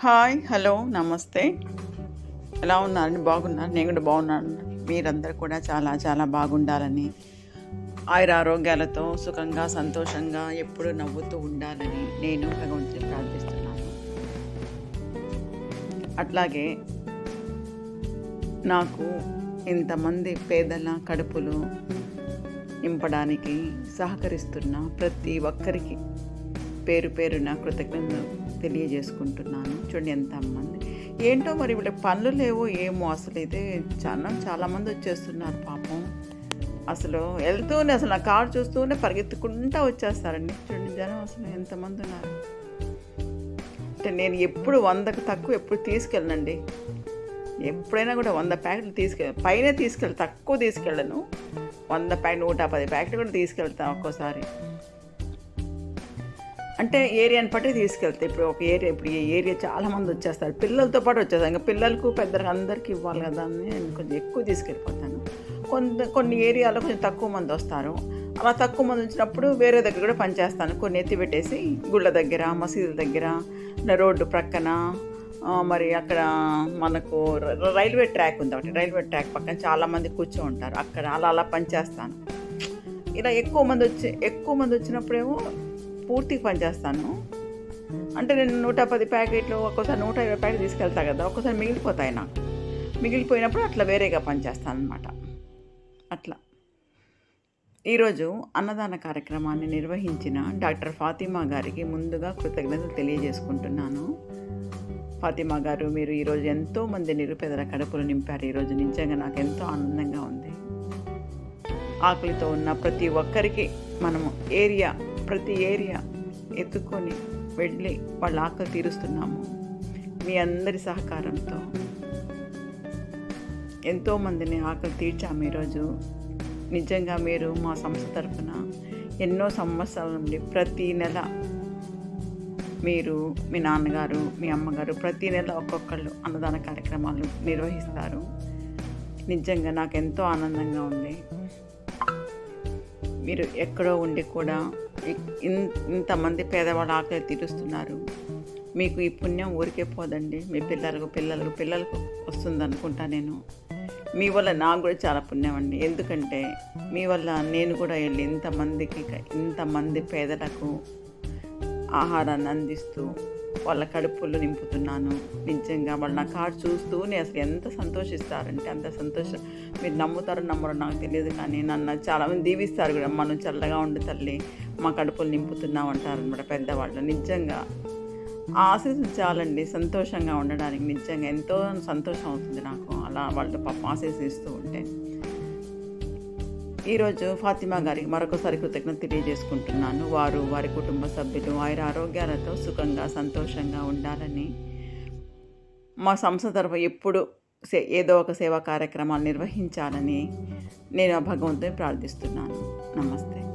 Hi hello నమస్తే. ఎలా ఉన్నారని బాగున్నారు? నేను కూడా బాగున్నాను. మీరందరూ కూడా చాలా చాలా బాగుండాలని ఆయుర ఆరోగ్యాలతో సుఖంగా సంతోషంగా ఎప్పుడు నవ్వుతూ ఉండాలని నేను భగవంతుని ప్రార్థిస్తున్నాను. అట్లాగే నాకు ఇంతమంది పేదల కడుపులు నింపడానికి సహకరిస్తున్న ప్రతి ఒక్కరికి పేరు పేరున కృతజ్ఞతలు తెలియజేసుకుంటున్నాను. చూడండి ఎంతమంది. ఏంటో మరి ఇప్పుడు పనులు లేవో ఏమో అసలు అయితే చాలా చాలామంది వచ్చేస్తున్నారు పాపం. అసలు వెళ్తూనే అసలు నా కారు చూస్తూనే పరిగెత్తుకుంటా వచ్చేస్తారండి. చూడండి జనం అసలు ఎంతమంది ఉన్నారు. అంటే నేను ఎప్పుడు వందకు తక్కువ ఎప్పుడు తీసుకెళ్ళనండి. ఎప్పుడైనా కూడా వంద ప్యాకెట్లు తీసుకెళ్ళి పైన తీసుకెళ్ళి తక్కువ తీసుకెళ్ళను. వంద ప్యాకెట్ నూట పది ప్యాకెట్లు కూడా తీసుకెళ్తాను ఒక్కోసారి. అంటే ఏరియాని బట్టి తీసుకెళ్తాయి ఇప్పుడు ఒక ఏరియా ఇప్పుడు ఈ ఏరియా చాలామంది వచ్చేస్తారు. పిల్లలతో పాటు వచ్చేస్తారు. ఇంకా పిల్లలకు పెద్దలకు అందరికీ ఇవ్వాలి కదా అని నేను కొంచెం ఎక్కువ తీసుకెళ్ళిపోతాను. కొంత కొన్ని ఏరియాలో కొంచెం తక్కువ మంది వస్తారు. అలా తక్కువ మంది వచ్చినప్పుడు వేరే దగ్గర కూడా పనిచేస్తాను. కొన్ని ఎత్తి పెట్టేసి గుళ్ళ దగ్గర మసీదుల దగ్గర రోడ్డు ప్రక్కన మరి అక్కడ మనకు రైల్వే ట్రాక్ ఉంది ఒకటి. రైల్వే ట్రాక్ పక్కన చాలామంది కూర్చో ఉంటారు అక్కడ అలా అలా పనిచేస్తాను. ఇలా ఎక్కువ మంది వచ్చి ఎక్కువ మంది వచ్చినప్పుడేమో పూర్తిగా పనిచేస్తాను. అంటే నేను నూట పది ప్యాకెట్లు ఒక్కోసారి నూట ఇరవై ప్యాకెట్లు తీసుకెళ్తా కదా ఒక్కోసారి మిగిలిపోతాయి నాకు. మిగిలిపోయినప్పుడు అట్లా వేరేగా పనిచేస్తాను అనమాట అట్లా. ఈరోజు అన్నదాన కార్యక్రమాన్ని నిర్వహించిన డాక్టర్ ఫాతిమా గారికి ముందుగా కృతజ్ఞతలు తెలియజేసుకుంటున్నాను. ఫాతిమా గారు మీరు ఈరోజు ఎంతో మంది నిరుపేదల కడుపులు నింపారు. ఈరోజు నిజంగా నాకు ఎంతో ఆనందంగా ఉంది. ఆకలితో ఉన్న ప్రతి ఒక్కరికి మనము ఏరియా ప్రతి ఏరియా ఎత్తుకొని వెళ్ళి వాళ్ళ ఆకలి తీరుస్తున్నాము. మీ అందరి సహకారంతో ఎంతోమందిని ఆకలి తీర్చాము ఈరోజు. నిజంగా మీరు మా సంస్థ తరఫున ఎన్నో సంవత్సరాల నుండి ప్రతి నెల మీరు మీ నాన్నగారు మీ అమ్మగారు ప్రతి నెల ఒక్కొక్కళ్ళు అన్నదాన కార్యక్రమాలు నిర్వహిస్తారు. నిజంగా నాకు ఎంతో ఆనందంగా ఉంది. మీరు ఎక్కడో ఉండి కూడా ఇంతమంది పేదవాళ్ళు ఆకలి తీరుస్తున్నారు. మీకు ఈ పుణ్యం ఊరికే పోదండి. మీ పిల్లలకు పిల్లలకు పిల్లలకు వస్తుంది అనుకుంటా నేను. మీ వల్ల నాకు కూడా చాలా పుణ్యం అండి. ఎందుకంటే మీ వల్ల నేను కూడా వెళ్ళి ఇంతమందికి ఇంతమంది పేదలకు ఆహారాన్ని అందిస్తూ వాళ్ళ కడుపులు నింపుతున్నాను. నిజంగా వాళ్ళు నా కార్డు చూస్తూనే అసలు ఎంత సంతోషిస్తారంటే అంత సంతోషం మీరు నమ్ముతారో నమ్మరో నాకు తెలియదు కానీ నన్ను చాలామంది దీవిస్తారు కూడా. మనం చల్లగా ఉండు తల్లి. మా కడుపులు నింపుతున్నాం అంటారనమాట పెద్దవాళ్ళు. నిజంగా ఆశీస్సులు చాలండి సంతోషంగా ఉండడానికి. నిజంగా ఎంతో సంతోషం అవుతుంది నాకు అలా వాళ్ళు పాపం ఆశీర్వదిస్తూ ఉంటే. ఈరోజు ఫాతిమా గారికి మరొకసారి కృతజ్ఞత తెలియజేసుకుంటున్నాను. వారు వారి కుటుంబ సభ్యులు వారి ఆరోగ్యాలతో సుఖంగా సంతోషంగా ఉండాలని మా సంస్థ తరఫు ఎప్పుడు సే- ఏదో ఒక సేవా కార్యక్రమాలు నిర్వహించాలని నేను ఆ భగవంతుని ప్రార్థిస్తున్నాను. నమస్తే.